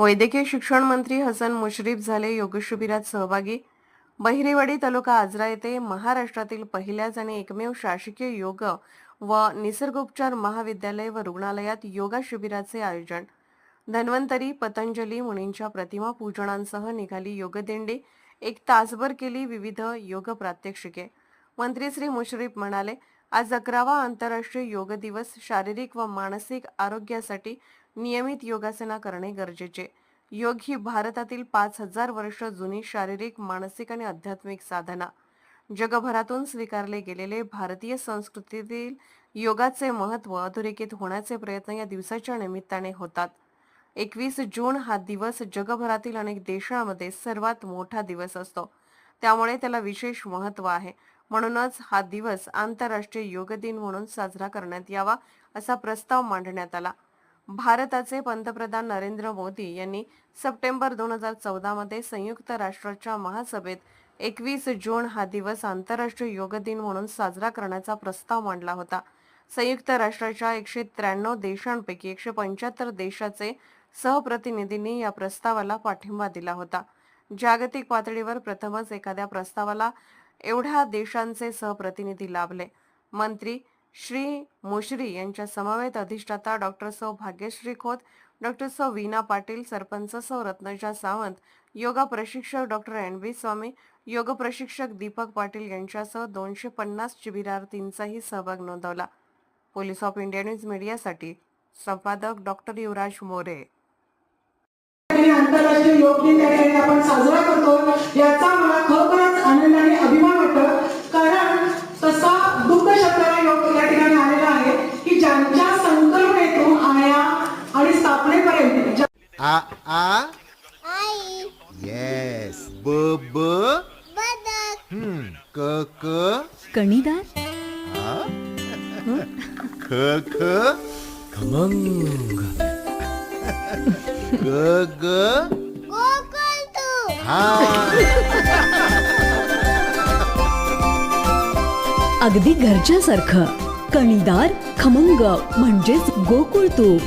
वैद्यकीय शिक्षण मंत्री हसन मुश्रीफ झाले योग शिबिरात सहभागी. बहिरेवाडी तालुका आजरा येथे महाराष्ट्रातील पहिल्याच आणि एकमेव शासकीय योग व निसर्गोपचार महाविद्यालय व रुग्णालयात योगा शिबिराचे आयोजन. धन्वंतरी पतंजली मुनींच्या प्रतिमा पूजनांसह निघाली योगदिंडी. एक तासभर केली विविध योग प्रात्यक्षिके. मंत्री श्री मुश्रीफ म्हणाले आज अकरावा आंतरराष्ट्रीय योग दिवस. शारीरिक व मानसिक आरोग्यासाठी नियमित योगासना करणे गरजेचे. योग ही भारतातील पाच हजार वर्ष जुनी शारीरिक मानसिक आणि आध्यात्मिक साधना. जगभरातून स्वीकारले गेलेले भारतीय संस्कृतीतील योगाचे महत्त्व अधोरेखित होण्याचे प्रयत्न या दिवसाच्या निमित्ताने होतात. एकवीस जून हा दिवस जगभरातील अनेक देशांमध्ये सर्वात मोठा दिवस असतो. त्यामुळे त्याला विशेष महत्त्व आहे. म्हणूनच हा दिवस आंतरराष्ट्रीय योग दिन म्हणून साजरा करण्यात यावा असा प्रस्ताव मांडण्यात आला. भारताचे पंतप्रधान नरेंद्र मोदी यांनी सप्टेंबर दोन हजार चौदामध्ये संयुक्त राष्ट्राच्या महासभेत एकवीस जून हा दिवस आंतरराष्ट्रीय योग दिन म्हणून साजरा करण्याचा प्रस्ताव मांडला होता. संयुक्त राष्ट्राच्या एकशे त्र्याण्णव देशांपैकी एकशे पंच्याहत्तर देशाचे सहप्रतिनिधींनी या प्रस्तावाला पाठिंबा दिला होता. जागतिक पातळीवर प्रथमच एखाद्या प्रस्तावाला एवढ्या देशांचे सहप्रतिनिधी लाभले. मंत्री श्री मुश्री यांच्या समवेत अधिष्ठाता डॉक्टर सौ. भाग्यश्री खोत डॉक्टर सौ. वीना पाटील सरपंच सौ. रत्नजा सावंत योगा प्रशिक्षक डॉक्टर एन. बी स्वामी योग प्रशिक्षक दीपक पाटील यांच्यासह दोनशे पन्नास शिबिरार्थींचाही सहभाग नोंदवला. पोलीस ऑफ इंडिया न्यूज मीडियासाठी संपादक डॉक्टर युवराज मोरे. आंतरराष्ट्रीय योग दिन आपण साजरा करतो. या ज्यांच्या संकल्पनेतून आया आणि स्थापनेपर्यंत. आ आ? आई. येस ब ब? बदक. हम्म, क क? कणीदार ख ख? खमंग. ग ग? हा. अगदी घरच्यासारखं. कणीदार खमंग म्हणजेच गोकुळ तूप.